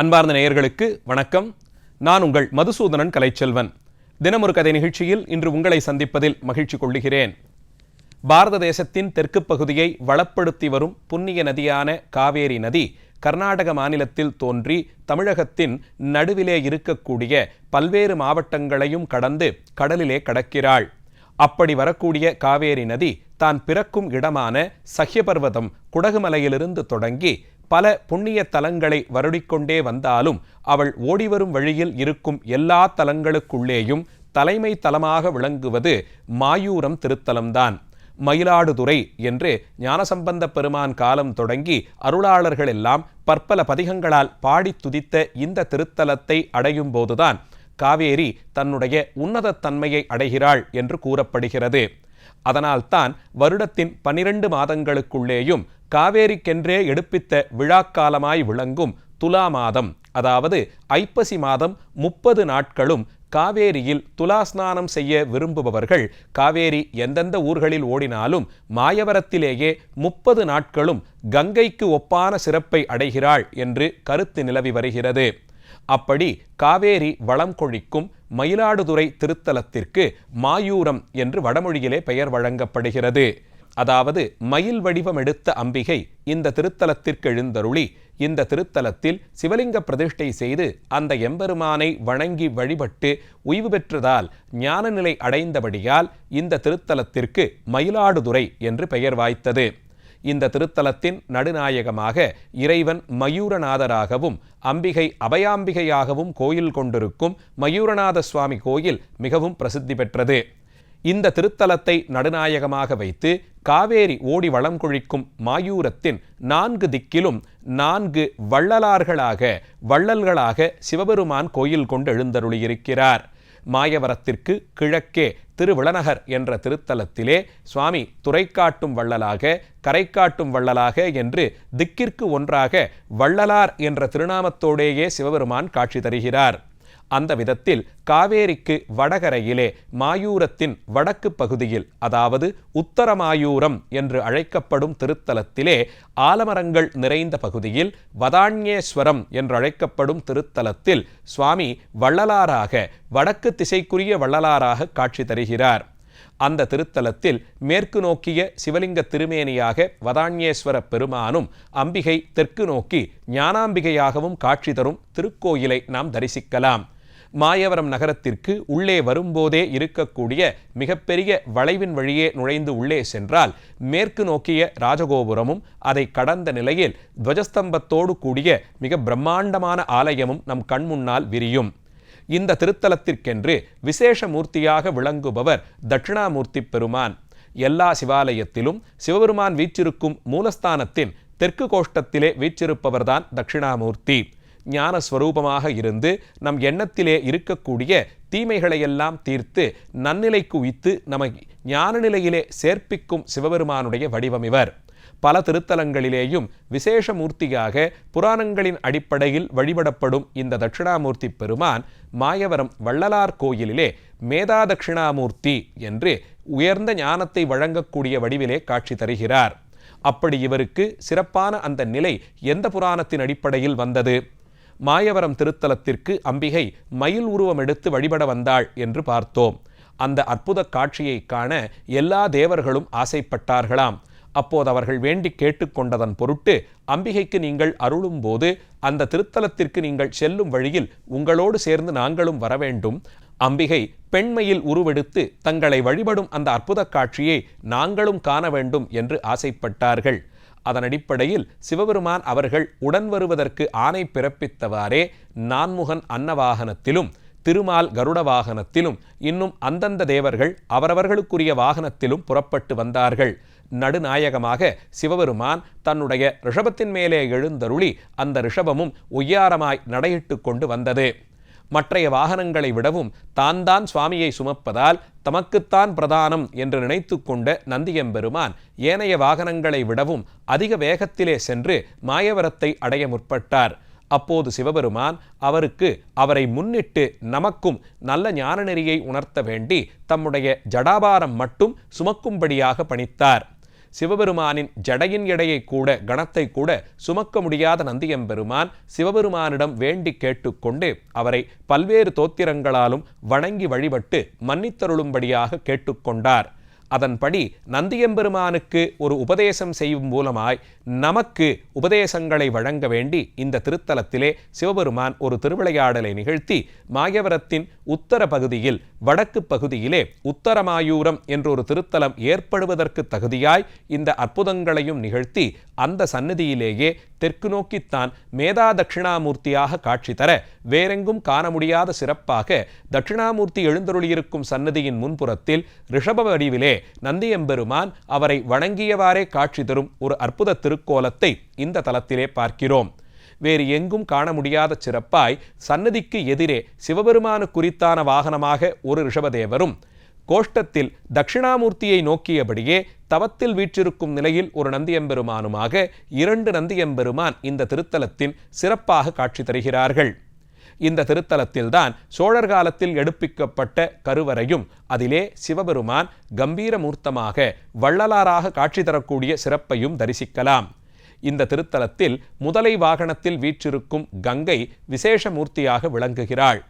அன்பார்ந்த நேயர்களுக்கு வணக்கம். நான் உங்கள் மதுசூதனன் கலைச்செல்வன். தினமொரு கதை நிகழ்ச்சியில் இன்று உங்களை சந்திப்பதில் மகிழ்ச்சி கொள்ளுகிறேன் பாரத தேசத்தின் தெற்கு பகுதியை வளப்படுத்தி வரும் புண்ணிய நதியான காவேரி நதி கர்நாடக மாநிலத்தில் தோன்றி தமிழகத்தின் நடுவிலே இருக்கக்கூடிய பல்வேறு மாவட்டங்களையும் கடந்து கடலிலே கடக்கிறாள். அப்படி வரக்கூடிய காவேரி நதி தான் பிறக்கும் இடமான சஹ்யபர்வதம் குடகுமலையிலிருந்து தொடங்கி பல புண்ணிய தலங்களை வருடிக்கொண்டே வந்தாலும் அவள் ஓடிவரும் வழியில் இருக்கும் எல்லா தலங்களுக்குள்ளேயும் தலைமை தலமாக விளங்குவது மாயூரம் திருத்தலம்தான். மயிலாடுதுறை என்று ஞானசம்பந்த பெருமான் காலம் தொடங்கி அருளாளர்கள் எல்லாம் பற்பல பதிகங்களால் பாடி துதித்த இந்த திருத்தலத்தை அடையும் போதுதான் காவேரி தன்னுடைய உன்னதத் தன்மையை அடைகிறாள் என்று கூறப்படுகிறது. அதனால்தான் வருடத்தின் பனிரெண்டு மாதங்களுக்குள்ளேயும் காவேரிக்கென்றே எடுப்பித்த விழாக்காலமாய் விளங்கும் துலா மாதம் அதாவது ஐப்பசி மாதம் முப்பது நாட்களும் காவேரியில் துலாஸ்நானம் செய்ய விரும்புபவர்கள் காவேரி எந்தெந்த ஊர்களில் ஓடினாலும் மாயவரத்திலேயே முப்பது நாட்களும் கங்கைக்கு ஒப்பான சிறப்பை அடைகிறாள் என்று கருத்து நிலவி வருகிறது. அப்படி காவேரி வளம் கொழிக்கும் மயிலாடுதுறை திருத்தலத்திற்கு மாயூரம் என்று வடமொழியிலே பெயர் வழங்கப்படுகிறது. அதாவது மயில் வடிவம் எடுத்த அம்பிகை இந்த திருத்தலத்திற்கு எழுந்தருளி இந்த திருத்தலத்தில் சிவலிங்க பிரதிஷ்டை செய்து அந்த எம்பெருமானை வணங்கி வழிபட்டு உய்வு பெற்றதால் ஞான நிலை அடைந்தபடியால் இந்த திருத்தலத்திற்கு மயிலாடுதுறை என்று பெயர் வாய்த்தது. இந்த திருத்தலத்தின் நடுநாயகமாக இறைவன் மயூரநாதராகவும் அம்பிகை அபயாம்பிகையாகவும் கோயில் கொண்டிருக்கும் மயூரநாத சுவாமி கோயில் மிகவும் பிரசித்தி பெற்றது. இந்த திருத்தலத்தை நடுநாயகமாக வைத்து காவேரி ஓடி வளம் கொழிக்கும் மாயூரத்தின் நான்கு திக்கிலும் நான்கு வள்ளலார்களாக வள்ளல்களாக சிவபெருமான் கோயில் கொண்டு எழுந்தருளியிருக்கிறார். மாயவரத்திற்கு கிழக்கே திருவிளநகர் என்ற திருத்தலத்திலே சுவாமி துறைக்காட்டும் வள்ளலாக கரைக்காட்டும் வள்ளலாக என்று திக்கிற்கு ஒன்றாக வள்ளலார் என்ற திருநாமத்தோடேயே சிவபெருமான் காட்சி தருகிறார். அந்த விதத்தில் காவேரிக்கு வடகரையிலே மாயூரத்தின் வடக்கு பகுதியில் அதாவது உத்தரமாயூரம் என்று அழைக்கப்படும் திருத்தலத்திலே ஆலமரங்கள் நிறைந்த பகுதியில் வதாண்யேஸ்வரம் என்று அழைக்கப்படும் திருத்தலத்தில் சுவாமி வள்ளலாராக வடக்கு திசைக்குரிய வள்ளலாராக காட்சி தருகிறார். அந்த திருத்தலத்தில் மேற்கு நோக்கிய சிவலிங்க திருமேனியாக வதாண்யேஸ்வர பெருமானும் அம்பிகை தெற்கு நோக்கி ஞானாம்பிகையாகவும் காட்சி தரும் திருக்கோயிலை நாம் தரிசிக்கலாம். மாயவரம் நகரத்திற்கு உள்ளே வரும்போதே இருக்கக்கூடிய மிகப்பெரிய வளைவின் வழியே நுழைந்து உள்ளே சென்றால் மேற்கு நோக்கிய ராஜகோபுரமும் அதை கடந்த நிலையில் துவஜஸ்தம்பத்தோடு கூடிய மிக பிரம்மாண்டமான ஆலயமும் நம் கண்முன்னால் விரியும். இந்த திருத்தலத்திற்கென்று விசேஷ மூர்த்தியாக விளங்குபவர் தட்சிணாமூர்த்தி பெருமான். எல்லா சிவாலயத்திலும் சிவபெருமான் வீற்றிருக்கும் மூலஸ்தானத்தின் தெற்கு கோஷ்டத்திலே வீற்றிருப்பவர்தான் தட்சிணாமூர்த்தி. ஞான ஸ்வரூபமாக இருந்து நம் எண்ணத்திலே இருக்கக்கூடிய தீமைகளையெல்லாம் தீர்த்து நன்னிலைக்கு உய்த்து நம்மை ஞான நிலையிலே சேர்ப்பிக்கும் சிவபெருமானுடைய வடிவம் இவர். பல திருத்தலங்களிலேயும் விசேஷ மூர்த்தியாக புராணங்களின் அடிப்படையில் வழிபடப்படும் இந்த தட்சிணாமூர்த்தி பெருமான் மாயவரம் வள்ளலார் கோயிலிலே மேதா தட்சிணாமூர்த்தி என்று உயர்ந்த ஞானத்தை வழங்கக்கூடிய வடிவிலே காட்சி தருகிறார். அப்படி இவருக்கு சிறப்பான அந்த நிலை எந்த புராணத்தின் அடிப்படையில் வந்தது? மாயவரம் திருத்தலத்திற்கு அம்பிகை மயில் உருவம் எடுத்து வழிபட வந்தாள் என்று பார்த்தோம். அந்த அற்புத காட்சியை காண எல்லா தேவர்களும் ஆசைப்பட்டார்களாம். அப்போது அவர்கள் வேண்டி கேட்டுக்கொண்டதன் பொருட்டு அம்பிகைக்கு நீங்கள் அருளும் போது அந்த திருத்தலத்திற்கு நீங்கள் செல்லும் வழியில் உங்களோடு சேர்ந்து நாங்களும் வர வேண்டும். அம்பிகை பெண்மையில் உருவெடுத்து தங்களை வழிபடும் அந்த அற்புத காட்சியை நாங்களும் காண வேண்டும் என்று ஆசைப்பட்டார்கள். அதன் அடிப்படையில் சிவபெருமான் அவர்கள் உடன் வருவதற்கு ஆணை பிறப்பித்தவாறே நான்முகன் அன்னவாகனத்திலும் திருமால் கருட வாகனத்திலும் இன்னும் அந்தந்த தேவர்கள் அவரவர்களுக்குரிய வாகனத்திலும் புறப்பட்டு வந்தார்கள். நடுநாயகமாக சிவபெருமான் தன்னுடைய ரிஷபத்தின் மேலே எழுந்தருளி அந்த ரிஷபமும் ஒய்யாரமாய் நடையிட்டு கொண்டு வந்தது. மற்றைய வாகனங்களை விடவும் தான் தான் சுவாமியை சுமப்பதால் தமக்குத்தான் பிரதானம் என்று நினைத்து கொண்ட நந்தியம்பெருமான் ஏனைய வாகனங்களை விடவும் அதிக வேகத்திலே சென்று மாயவரத்தை அடைய முற்பட்டார். அப்போது சிவபெருமான் அவருக்கு அவரை முன்னிட்டு நமக்கும் நல்ல ஞான நெறியை உணர்த்த வேண்டி தம்முடைய ஜடாபாரம் மட்டும் சுமக்கும்படியாக பணித்தார். சிவபெருமானின் ஜடையின் எடையை கூட கணத்தை கூட சுமக்க முடியாத நந்தியம்பெருமான் சிவபெருமானிடம் வேண்டி கேட்டுக்கொண்டு அவரை பல்வேறு தோத்திரங்களாலும் வணங்கி வழிபட்டு மன்னித்தருளும்படியாக கேட்டுக்கொண்டார். அதன்படி நந்தியம்பெருமானுக்கு ஒரு உபதேசம் செய்யும் மூலமாய் நமக்கு உபதேசங்களை வழங்க வேண்டி இந்த திருத்தலத்திலே சிவபெருமான் ஒரு திருவிளையாடலை நிகழ்த்தி மாயவரத்தின் உத்தர பகுதியில் வடக்கு பகுதியிலே உத்தரமாயூரம் என்றொரு திருத்தலம் ஏற்படுவதற்கு தகுதியாய் இந்த அற்புதங்களையும் நிகழ்த்தி அந்த சன்னதியிலேயே தெற்கு நோக்கித்தான் மேதா தட்சிணாமூர்த்தியாக காட்சி தர வேறெங்கும் காண முடியாத சிறப்பாக தட்சிணாமூர்த்தி எழுந்தருளியிருக்கும் சன்னதியின் முன்புறத்தில் ரிஷப வடிவிலே நந்தியம்பெருமான் அவரை வணங்கியவாறே காட்சி தரும் ஒரு அற்புத திருக்கோலத்தை இந்த தலத்திலே பார்க்கிறோம். வேறு எங்கும் காண முடியாத சிறப்பாய் சன்னதிக்கு எதிரே சிவபெருமானு குறித்தான வாகனமாக ஒரு ரிஷபதேவரும் கோஷ்டத்தில் தட்சிணாமூர்த்தியை நோக்கியபடியே தவத்தில் வீற்றிருக்கும் நிலையில் ஒரு நந்தியம்பெருமானுமாக இரண்டு நந்தியம்பெருமான் இந்த திருத்தலத்தின் சிறப்பாக காட்சி தருகிறார்கள். இந்த திருத்தலத்தில்தான் சோழர் காலத்தில் எடுப்பிக்கப்பட்ட கருவறையும் அதிலே சிவபெருமான் கம்பீரமூர்த்தமாக வள்ளலாராக காட்சி தரக்கூடிய சிறப்பையும் தரிசிக்கலாம். இந்த திருத்தலத்தில் முதலை வாகனத்தில் வீற்றிருக்கும் கங்கை விசேஷ மூர்த்தியாக விளங்குகிறாள்.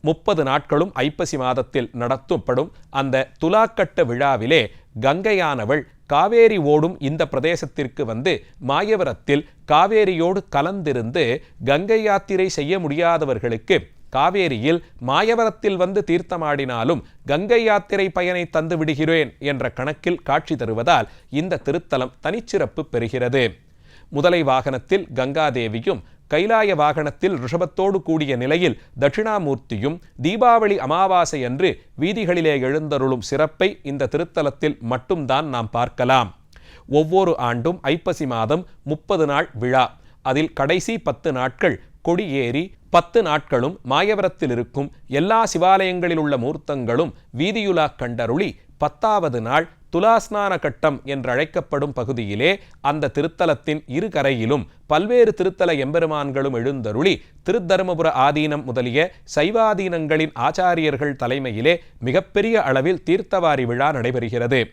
முப்பது நாட்களும் ஐப்பசி மாதத்தில் நடத்தப்படும் அந்த துலாக்கட்ட விழாவிலே கங்கையானவள் காவேரி ஓடும் இந்த பிரதேசத்திற்கு வந்து மாயவரத்தில் காவேரியோடு கலந்திருந்து கங்கை யாத்திரை செய்ய முடியாதவர்களுக்கு காவேரியில் மாயவரத்தில் வந்து தீர்த்தமாடினாலும் கங்கை யாத்திரை பயனை தந்து விடுகிறேன் என்ற கணக்கில் காட்சி தருவதால் இந்த திருத்தலம் தனிச்சிறப்பு பெறுகிறது. முதலை வாகனத்தில் கங்காதேவியும் கைலாய வாகனத்தில் ரிஷபத்தோடு கூடிய நிலையில் தட்சிணாமூர்த்தியும் தீபாவளி அமாவாசை அன்று வீதிகளிலே எழுந்தருளும் சிறப்பை இந்த திருத்தலத்தில் மட்டும்தான் நாம் பார்க்கலாம். ஒவ்வொரு ஆண்டும் ஐப்பசி மாதம் முப்பது நாள் விழா. அதில் கடைசி பத்து நாட்கள் கொடியேறி பத்து நாட்களும் மாயவரத்தில் இருக்கும் எல்லா சிவாலயங்களில் உள்ள மூர்த்தங்களும் வீதியுலா கண்டருளி பத்தாவது நாள் துலாஸ்நான கட்டம் என்றழைக்கப்படும் பகுதியிலே அந்த திருத்தலத்தின் இரு கரையிலும் பல்வேறு திருத்தல எம்பெருமான்களும் எழுந்தருளி திருத்தருமபுர ஆதீனம் முதலிய சைவாதீனங்களின் ஆச்சாரியர்கள் தலைமையிலே மிகப்பெரிய அளவில் தீர்த்தவாரி விழா நடைபெறுகிறது.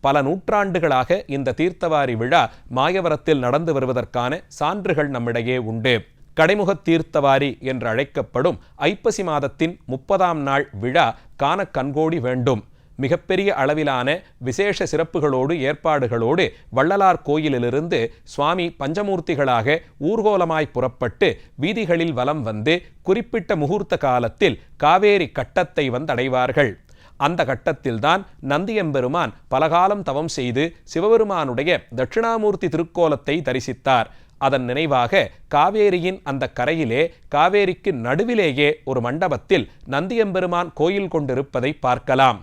பல நூற்றாண்டுகளாக இந்த தீர்த்தவாரி விழா மாயவரத்தில் நடந்து வருவதற்கான சான்றுகள் நம்மிடையே உண்டு. கடைமுகத் தீர்த்தவாரி என்று அழைக்கப்படும் ஐப்பசி மாதத்தின் முப்பதாம் நாள் விழா காண கண்கோடி வேண்டும். மிகப்பெரிய அளவிலான விசேஷ சிறப்புகளோடு ஏற்பாடுகளோடு வள்ளலார் கோயிலிலிருந்து சுவாமி பஞ்சமூர்த்திகளாக ஊர்கோலமாய் புறப்பட்டு வீதிகளில் வலம் வந்து குறிப்பிட்ட முகூர்த்த காலத்தில் காவேரி கட்டத்தை வந்தடைவார்கள். அந்த கட்டத்தில்தான் நந்தியம்பெருமான் பலகாலம் தவம் செய்து சிவபெருமானுடைய தட்சிணாமூர்த்தி திருக்கோலத்தை தரிசித்தார். அதன் நினைவாக காவேரியின் அந்த கரையிலே காவேரிக்கு நடுவிலேயே ஒரு மண்டபத்தில் நந்தியம்பெருமான் கோயில் கொண்டிருப்பதை பார்க்கலாம்.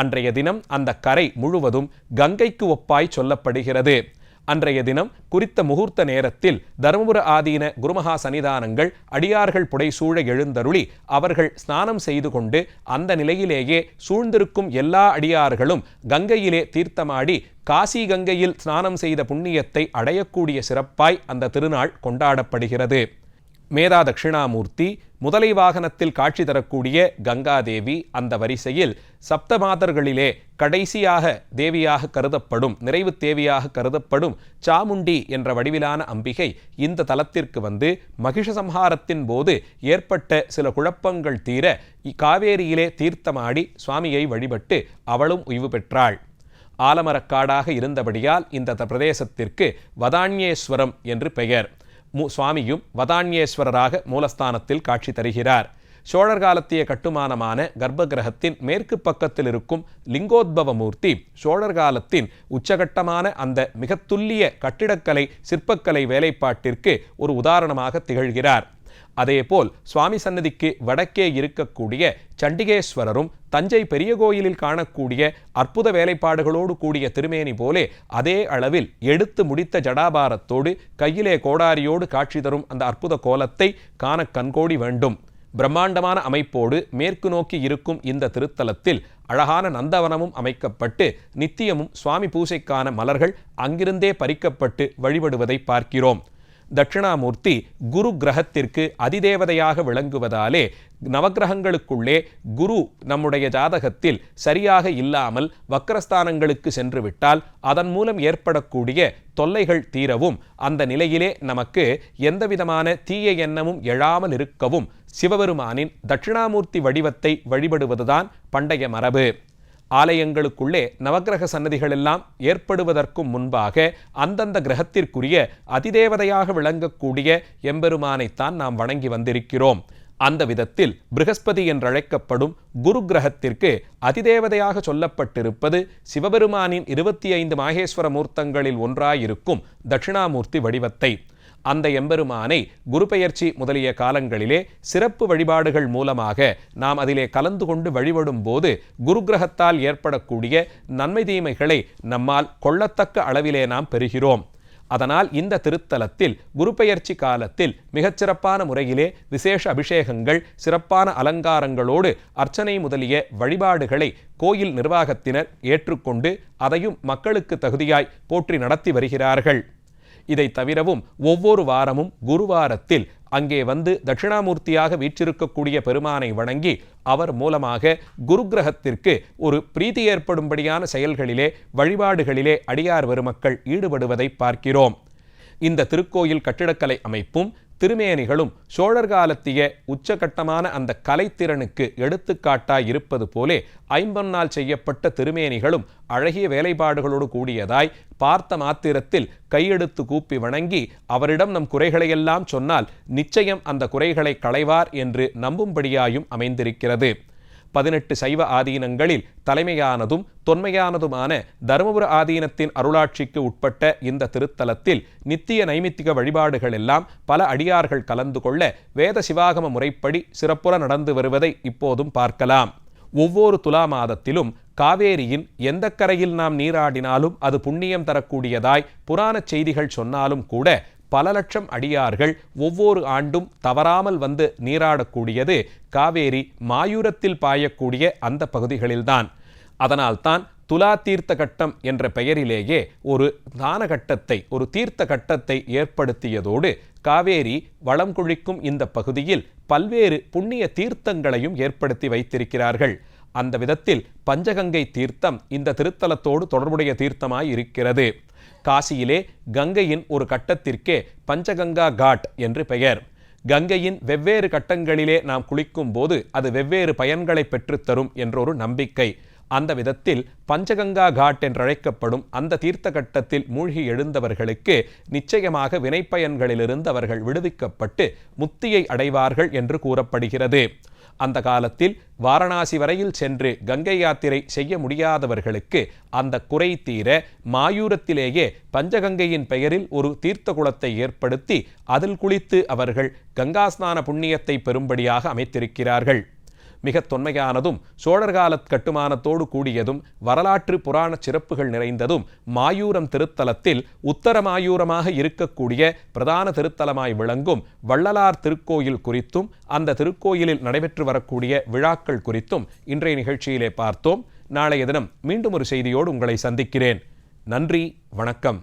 அன்றைய தினம் அந்த கரை முழுவதும் கங்கைக்கு ஒப்பாய் சொல்லப்படுகிறது. அன்றைய தினம் குறித்த முகூர்த்த நேரத்தில் தருமபுர ஆதீன குருமகா சன்னிதானங்கள் அடியார்கள் புடைசூழ எழுந்தருளி அவர்கள் ஸ்நானம் செய்து கொண்டு அந்த நிலையிலேயே சூழ்ந்திருக்கும் எல்லா அடியார்களும் கங்கையிலே தீர்த்தமாடி காசி கங்கையில் ஸ்நானம் செய்த புண்ணியத்தை அடையக்கூடிய சிறப்பாய் அந்த திருநாள் கொண்டாடப்படுகிறது. மேதா தட்சிணாமூர்த்தி முதலை வாகனத்தில் காட்சி தரக்கூடிய கங்காதேவி அந்த வரிசையில் சப்தமாதர்களிலே கடைசியாக தேவியாக கருதப்படும் நிறைவு தேவியாக கருதப்படும் சாமுண்டி என்ற வடிவிலான அம்பிகை இந்த தலத்திற்கு வந்து மகிஷ சம்ஹாரத்தின் போது ஏற்பட்ட சில குழப்பங்கள் தீர காவேரியிலே தீர்த்தமாடி சுவாமியை வழிபட்டு அவளும் உய்வு பெற்றாள். ஆலமரக்காடாக இருந்தபடியால் இந்த பிரதேசத்திற்கு வதான்யேஸ்வரம் என்று பெயர். சுவாமியும் வதான்யேஸ்வரராக மூலஸ்தானத்தில் காட்சி தருகிறார். சோழர் காலத்திய கட்டுமானமான கர்ப்பகிரகத்தின் மேற்கு பக்கத்தில் இருக்கும் லிங்கோத்பவ மூர்த்தி சோழர் காலத்தின் உச்சகட்டமான அந்த மிக துல்லிய கட்டிடக்கலை சிற்பக்கலை வேலைப்பாட்டிற்கு ஒரு உதாரணமாக திகழ்கிறார். அதேபோல் சுவாமி சன்னதிக்கு வடக்கே இருக்கக்கூடிய சண்டிகேஸ்வரரும் தஞ்சை பெரிய கோயிலில் காணக்கூடிய அற்புத வேலைப்பாடுகளோடு கூடிய திருமேனி போலே அதே அளவில் எடுத்து முடித்த ஜடாபாரத்தோடு கையிலே கோடாரியோடு காட்சி தரும் அந்த அற்புத கோலத்தை காண கண்கோடி வேண்டும். பிரம்மாண்டமான அமைப்போடு மேற்கு நோக்கி இருக்கும் இந்த திருத்தலத்தில் அழகான நந்தவனமும் அமைக்கப்பட்டு நித்தியமும் சுவாமி பூசைக்கான மலர்கள் அங்கிருந்தே பறிக்கப்பட்டு வழிபடுவதை பார்க்கிறோம். தட்சிணாமூர்த்தி குரு கிரகத்திற்கு அதிதேவதையாக விளங்குவதாலே நவக்கிரகங்களுக்குள்ளே குரு நம்முடைய ஜாதகத்தில் சரியாக இல்லாமல் வக்கரஸ்தானங்களுக்கு சென்றுவிட்டால் அதன் மூலம் ஏற்படக்கூடிய தொல்லைகள் தீரவும் அந்த நிலையிலே நமக்கு எந்தவிதமான தீய எண்ணமும் எழாமல் இருக்கவும் சிவபெருமானின் தட்சிணாமூர்த்தி வடிவத்தை வழிபடுவதுதான் பண்டைய மரபு. ஆலயங்களுக்குள்ளே நவக்கிரக சன்னதிகள் எல்லாம் ஏற்படுவதற்கும் முன்பாக அந்தந்த கிரகத்திற்குரிய அதிதேவதையாக விளங்கக்கூடிய எம்பெருமானைத்தான் நாம் வணங்கி வந்திருக்கிறோம். அந்த விதத்தில் பிருகஸ்பதி என்றழைக்கப்படும் குரு கிரகத்திற்கு அதிதேவதையாக சொல்லப்பட்டிருப்பது சிவபெருமானின் இருபத்தி ஐந்து மாகேஸ்வர மூர்த்தங்களில் ஒன்றாயிருக்கும் தட்சிணாமூர்த்தி வடிவத்தை. அந்த எம்பெருமானை குருபெயர்ச்சி முதலிய காலங்களிலே சிறப்பு வழிபாடுகள் மூலமாக நாம் அதிலே கலந்து கொண்டு வழிபடும் போது குருகிரகத்தால் ஏற்படக்கூடிய நன்மை தீமைகளை நம்மால் கொள்ளத்தக்க அளவிலே நாம் பெறுகிறோம். அதனால் இந்த திருத்தலத்தில் குருபெயர்ச்சி காலத்தில் மிகச்சிறப்பான முறையிலே விசேஷ அபிஷேகங்கள் சிறப்பான அலங்காரங்களோடு அர்ச்சனை முதலிய வழிபாடுகளை கோயில் நிர்வாகத்தினர் ஏற்றுக்கொண்டு அதையும் மக்களுக்கு தகுதியாய் போற்றி நடத்தி வருகிறார்கள். இதை தவிரவும் ஒவ்வொரு வாரமும் குருவாரத்தில் அங்கே வந்து தட்சிணாமூர்த்தியாக வீற்றிருக்கக்கூடிய பெருமானை வணங்கி அவர் மூலமாக குரு கிரகத்திற்கு ஒரு பிரீதி ஏற்படும்படியான செயல்களிலே வழிபாடுகளிலே அடியார் பெருமக்கள் ஈடுபடுவதை பார்க்கிறோம். இந்த திருக்கோயில் கட்டிடக்கலை அமைப்பும் திருமேனிகளும் சோழர் காலத்திய உச்சகட்டமான அந்த கலைத்திறனுக்கு எடுத்துக்காட்டாய் இருப்பது போலே ஐம்பொன்னால் செய்யப்பட்ட திருமேனிகளும் அழகிய வேலைப்பாடுகளோடு கூடியதாய் பார்த்த மாத்திரத்தில் கையெடுத்து கூப்பி வணங்கி அவரிடம் நம் குறைகளையெல்லாம் சொன்னால் நிச்சயம் அந்த குறைகளை களைவார் என்று நம்பும்படியாயும் அமைந்திருக்கிறது. பதினெட்டு சைவ ஆதீனங்களில் தலைமையானதும் தொன்மையானதுமான தருமபுர ஆதீனத்தின் அருளாட்சிக்கு உட்பட்ட இந்த திருத்தலத்தில் நித்திய நைமித்திக வழிபாடுகள் எல்லாம் பல அடியார்கள் கலந்து கொள்ள வேத சிவாகம முறைப்படி சிறப்புற நடந்து வருவதை இப்போதும் பார்க்கலாம். ஒவ்வொரு துலா மாதத்திலும் காவேரியின் எந்த கரையில் நாம் நீராடினாலும் அது புண்ணியம் தரக்கூடியதாய் புராணச் செய்திகள் சொன்னாலும் கூட பல லட்சம் அடியார்கள் ஒவ்வொரு ஆண்டும் தவறாமல் வந்து நீராடக்கூடியது காவேரி மாயூரத்தில் பாயக்கூடிய அந்த பகுதிகளில்தான். அதனால்தான் துலா தீர்த்த கட்டம் என்ற பெயரிலேயே ஒரு தான கட்டத்தை ஒரு தீர்த்த கட்டத்தை ஏற்படுத்தியதோடு காவேரி வளம் குழிக்கும் இந்த பகுதியில் பல்வேறு புண்ணிய தீர்த்தங்களையும் ஏற்படுத்தி வைத்திருக்கிறார்கள். அந்த விதத்தில் பஞ்சகங்கை தீர்த்தம் இந்த திருத்தலத்தோடு தொடர்புடைய தீர்த்தமாய் இருக்கிறது. காசியிலே கங்கையின் ஒரு கட்டத்திற்கே பஞ்சகங்கா காட் என்று பெயர். கங்கையின் வெவ்வேறு கட்டங்களிலே நாம் குளிக்கும் போது அது வெவ்வேறு பயன்களை பெற்றுத்தரும் என்றொரு நம்பிக்கை. அந்த விதத்தில் பஞ்சகங்கா காட் என்றழைக்கப்படும் அந்த தீர்த்த கட்டத்தில் மூழ்கி எழுந்தவர்களுக்கு நிச்சயமாக வினைப்பயன்களிலிருந்து அவர்கள் விடுவிக்கப்பட்டு முத்தியை அடைவார்கள் என்று கூறப்படுகிறது. அந்த காலத்தில் வாரணாசி வரையில் சென்று கங்கை யாத்திரை செய்ய முடியாதவர்களுக்கு அந்த குறை தீர மாயூரத்திலேயே பஞ்சகங்கையின் பெயரில் ஒரு தீர்த்த குளத்தை ஏற்படுத்தி அதில் குளித்து அவர்கள் கங்காஸ்நான புண்ணியத்தை பெறும்படியாக அமைத்திருக்கிறார்கள். மிக தொன்மையானதும் சோழர் கால கட்டுமானத்தோடு கூடியதும் வரலாற்று புராண சிறப்புகள் நிறைந்ததும் மாயூரம் திருத்தலத்தில் உத்தர மாயூரமாக இருக்கக்கூடிய பிரதான திருத்தலமாய் விளங்கும் வள்ளலார் திருக்கோயில் குறித்தும் அந்த திருக்கோயிலில் நடைபெற்று வரக்கூடிய விழாக்கள் குறித்தும் இன்றைய நிகழ்ச்சியிலே பார்த்தோம். நாளைய தினம் மீண்டும் ஒரு செய்தியோடு உங்களை சந்திக்கிறேன். நன்றி வணக்கம்.